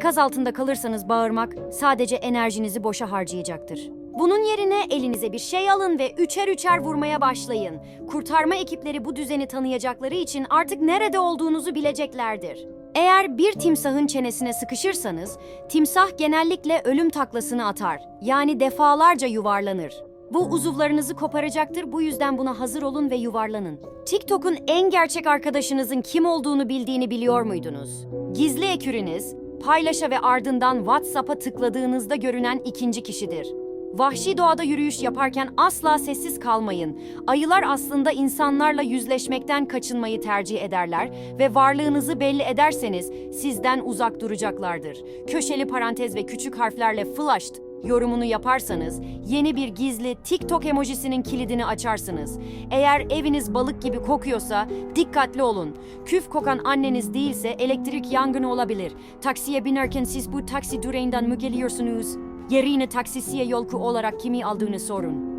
Enkaz altında kalırsanız bağırmak sadece enerjinizi boşa harcayacaktır. Bunun yerine elinize bir şey alın ve üçer üçer vurmaya başlayın. Kurtarma ekipleri bu düzeni tanıyacakları için artık nerede olduğunuzu bileceklerdir. Eğer bir timsahın çenesine sıkışırsanız, timsah genellikle ölüm taklasını atar. Yani defalarca yuvarlanır. Bu uzuvlarınızı koparacaktır. Bu yüzden buna hazır olun ve yuvarlanın. TikTok'un en gerçek arkadaşınızın kim olduğunu bildiğini biliyor muydunuz? Gizli ekürünüz, paylaşa ve ardından WhatsApp'a tıkladığınızda görünen ikinci kişidir. Vahşi doğada yürüyüş yaparken asla sessiz kalmayın. Ayılar aslında insanlarla yüzleşmekten kaçınmayı tercih ederler ve varlığınızı belli ederseniz sizden uzak duracaklardır. Köşeli parantez ve küçük harflerle flashed yorumunu yaparsanız yeni bir gizli TikTok emojisinin kilidini açarsınız. Eğer eviniz balık gibi kokuyorsa dikkatli olun. Küf kokan anneniz değilse elektrik yangını olabilir. Taksiye binerken siz bu taksi dureğinden mı geliyorsunuz? Yerine taksisiye yolcu olarak kimi aldığını sorun.